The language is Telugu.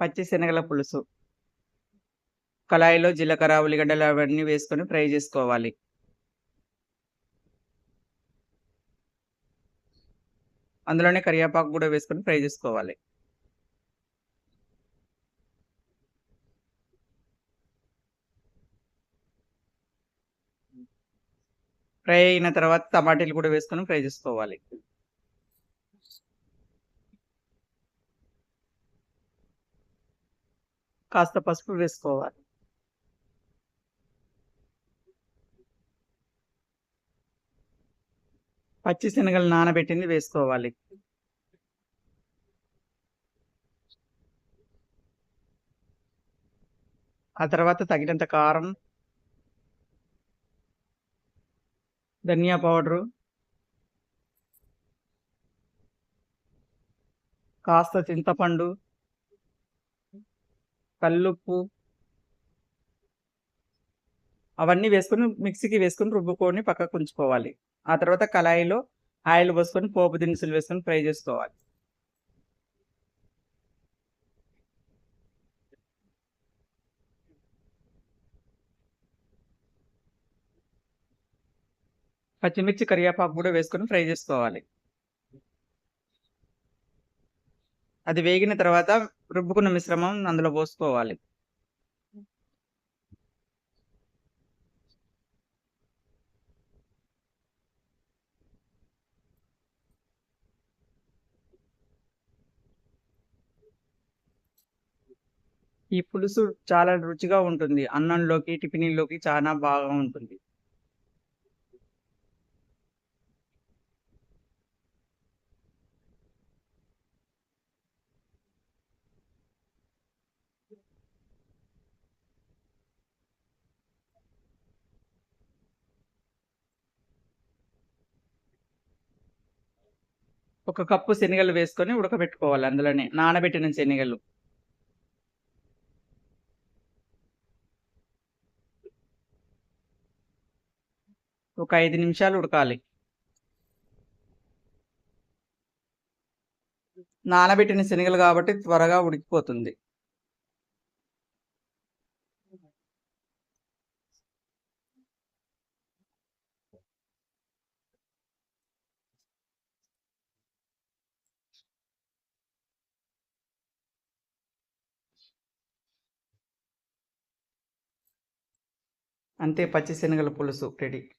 పచ్చి శనగల పులుసు. కళాయిలో జీలకర్ర ఉల్లిగడ్డలు అవన్నీ వేసుకొని ఫ్రై చేసుకోవాలి. అందులోనే కరివేపాకు కూడా వేసుకొని ఫ్రై చేసుకోవాలి. ఫ్రై అయిన తర్వాత టమాటీలు కూడా వేసుకొని ఫ్రై చేసుకోవాలి. కాస్త పసుపు వేసుకోవాలి. పచ్చి శనగలు నానబెట్టింది వేసుకోవాలి. ఆ తర్వాత తగినంత కారం ధనియా పౌడరు కాస్త చింతపండు కల్లుప్పు. అవన్నీ వేసుకొని మిక్సీకి వేసుకొని రుబ్బుకొని పక్కకు ఉంచుకోవాలి. ఆ తర్వాత కళాయిలో ఆయిల్ పోసుకొని పోపు దినుసులు వేసుకొని ఫ్రై చేసుకోవాలి. పచ్చిమిర్చి కరివేపాకు కూడా వేసుకొని ఫ్రై చేసుకోవాలి. అది వేగిన తర్వాత రుబ్బుకున్న మిశ్రమం అందులో పోసుకోవాలి. ఈ పులుసు చాలా రుచిగా ఉంటుంది. అన్నంలోకి టిఫిన్లోకి చాలా బాగా ఉంటుంది. ఒక కప్పు శనగలు వేసుకొని ఉడకబెట్టుకోవాలి అందులోనే నానబెట్టిన శనగలు. ఒక ఐదు నిమిషాలు ఉడకాలి. నానబెట్టిన శనగలు కాబట్టి త్వరగా ఉడికిపోతుంది. అంతే పచ్చిశనగల పులుసు రెడీ.